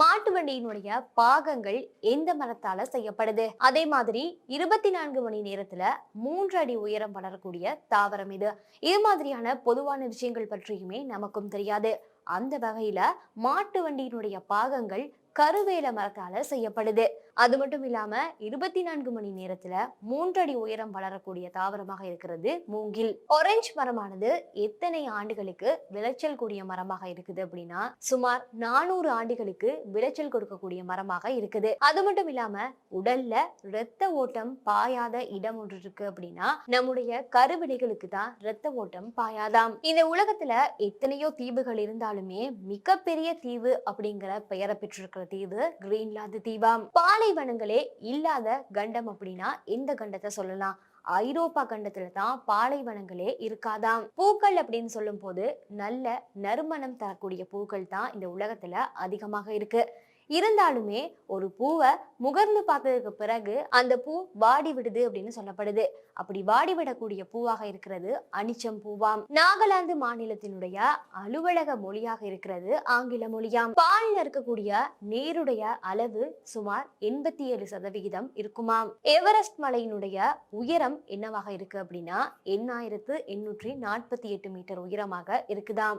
மாட்டு வண்டியினுடைய பாகங்கள் எந்த மரத்தால செய்யப்படுது? அதே மாதிரி இருபத்தி நான்கு மணி நேரத்துல மூன்று அடி உயரம் வளரக்கூடிய தாவரம் இது. இது மாதிரியான பொதுவான விஷயங்கள் பற்றியுமே நமக்கும் தெரியாது. அந்த வகையில மாட்டு வண்டியினுடைய பாகங்கள் கருவேல மரத்தால செய்யப்படுது. அது மட்டும் இல்லாம இருபத்தி நான்கு மணி நேரத்துல மூன்றடி உயரம் வளரக்கூடிய தாவரமாக இருக்கிறது மூங்கில். ஆரஞ்சு மரமானது எத்தனை ஆண்டுகளுக்கு விளைச்சல் கூடிய மரமாக இருக்குது அப்படின்னா சுமார் நானூறு ஆண்டுகளுக்கு விளைச்சல் கொடுக்கக்கூடிய மரமாக இருக்குது. அது மட்டும் இல்லாம உடல்ல இரத்த ஓட்டம் பாயாத இடம் ஒன்று இருக்கு அப்படின்னா நம்முடைய கருவிடைகளுக்கு தான் இரத்த ஓட்டம் பாயாதாம். இந்த உலகத்துல எத்தனையோ தீவுகள் இருந்தாலுமே மிகப்பெரிய தீவு அப்படிங்கிற பெயரை பெற்றிருக்கிறது. தீவு கிரீன்லாந்து தீவாம் பாலைவனங்களே இல்லாத கண்டம் அப்படின்னா இந்த கண்டத்தை சொல்லலாம்? ஐரோப்பா கண்டத்துல தான் பாலைவனங்களே இருக்காதாம். பூக்கள் அப்படின்னு சொல்லும் போது நல்ல நறுமணம் தரக்கூடிய பூக்கள் தான் இந்த உலகத்துல அதிகமாக இருக்கு. இருந்தாலுமே ஒரு பூவை முகர்ந்து பார்த்ததுக்கு பிறகு அந்த பூ வாடி விடுது அப்படின்னு சொல்லப்படுது. அப்படி வாடி விடக்கூடிய பூவாக இருக்கிறது அனிச்சம் பூவாம். நாகாலாந்து மாநிலத்தினுடைய அலுவலக மொழியாக இருக்கிறது ஆங்கில மொழியாம். பாலில் இருக்கக்கூடிய நீருடைய அளவு சுமார் எண்பத்தி ஏழு சதவிகிதம் இருக்குமாம். எவரெஸ்ட் மலையினுடைய உயரம் என்னவாக இருக்கு அப்படின்னா எண்ணாயிரத்து எண்ணூற்றி நாற்பத்தி எட்டு மீட்டர் உயரமாக இருக்குதாம்.